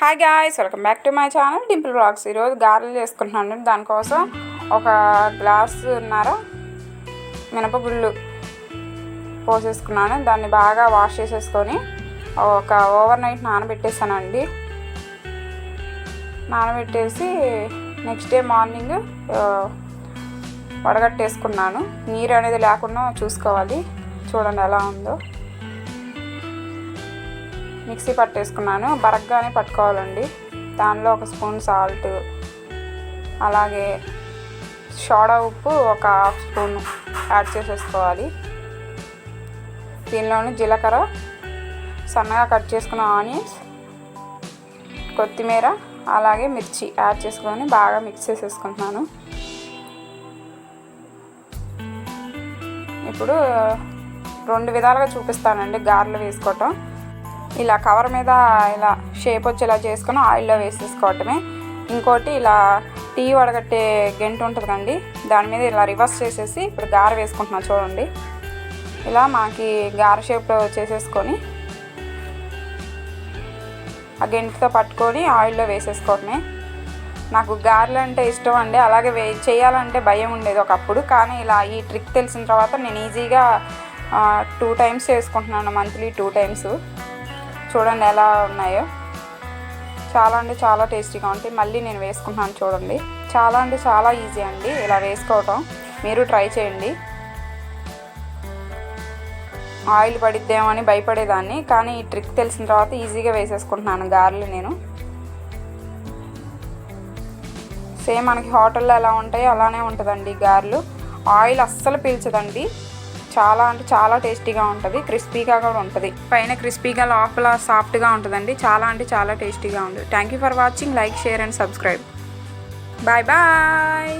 Hi guys welcome back to my channel Dimple blogs ఈరోజు గారెలు చేసుకుంటున్నాను. దానికోసం ఒక గ్లాసున్నర మినపగుళ్ళు పోసేసుకున్నాను. దాన్ని బాగా వాష్ చేసేసుకొని ఒక ఓవర్ నైట్ నానబెట్టేసానండి. నానబెట్టేసి నెక్స్ట్ డే మార్నింగ్ వడగట్టేసుకున్నాను. నీరు అనేది లేకుండా చూసుకోవాలి. చూడండి ఎలా ఉందో. మిక్సీ పట్టేసుకున్నాను. బరగ్గానే పట్టుకోవాలండి. దానిలో ఒక స్పూన్ సాల్ట్ అలాగే సోడా ఉప్పు ఒక హాఫ్ స్పూన్ యాడ్ చేసేసుకోవాలి. దీనిలోని జీలకర్ర సన్నగా కట్ చేసుకున్న ఆనియన్స్ కొత్తిమీర అలాగే మిర్చి యాడ్ చేసుకొని బాగా మిక్స్ చేసేసుకుంటున్నాను. ఇప్పుడు రెండు విధాలుగా చూపిస్తానండి గారెలు వేసుకోవటం. ఇలా కవర్ మీద ఇలా షేప్ వచ్చేలా చేసుకుని ఆయిల్లో వేసేసుకోవటమే. ఇంకోటి ఇలా టీ వడగట్టే గెంటు ఉంటుంది కండి దాని మీద ఇలా రివర్స్ చేసేసి ఇప్పుడు గార వేసుకుంటున్నా చూడండి. ఇలా మాకి గార షేప్లో చేసేసుకొని ఆ గెంటుతో పట్టుకొని ఆయిల్లో వేసేసుకోవటమే. నాకు గారెలు అంటే ఇష్టం అండి అలాగే వే చేయాలంటే భయం ఉండేది ఒకప్పుడు కానీ ఇలా ఈ ట్రిక్ తెలిసిన తర్వాత నేను ఈజీగా టూ టైమ్స్ చేసుకుంటున్నాను మంత్లీ టూ టైమ్స్ చూడండి ఎలా ఉన్నాయో. చాలా అంటే చాలా టేస్టీగా ఉంటాయి. మళ్ళీ నేను వేసుకుంటున్నాను చూడండి. చాలా అంటే చాలా ఈజీ అండి ఇలా వేసుకోవటం. మీరు ట్రై చేయండి. ఆయిల్ పడిద్దేమని భయపడేదాన్ని కానీ ఈ ట్రిక్ తెలిసిన తర్వాత ఈజీగా వేసేసుకుంటున్నాను గారెలు నేను. సేమ్ మనకి హోటల్లో ఎలా ఉంటాయో అలానే ఉంటుందండి గారెలు. ఆయిల్ అస్సలు పీల్చదండి. చాలా అంటే చాలా టేస్టీగా ఉంటుంది. క్రిస్పీగా కూడా ఉంటుంది. పైన క్రిస్పీగా లోపల సాఫ్ట్గా ఉంటుందండి. చాలా అంటే చాలా టేస్టీగా ఉంటుంది thank you for watching like share and subscribe bye bye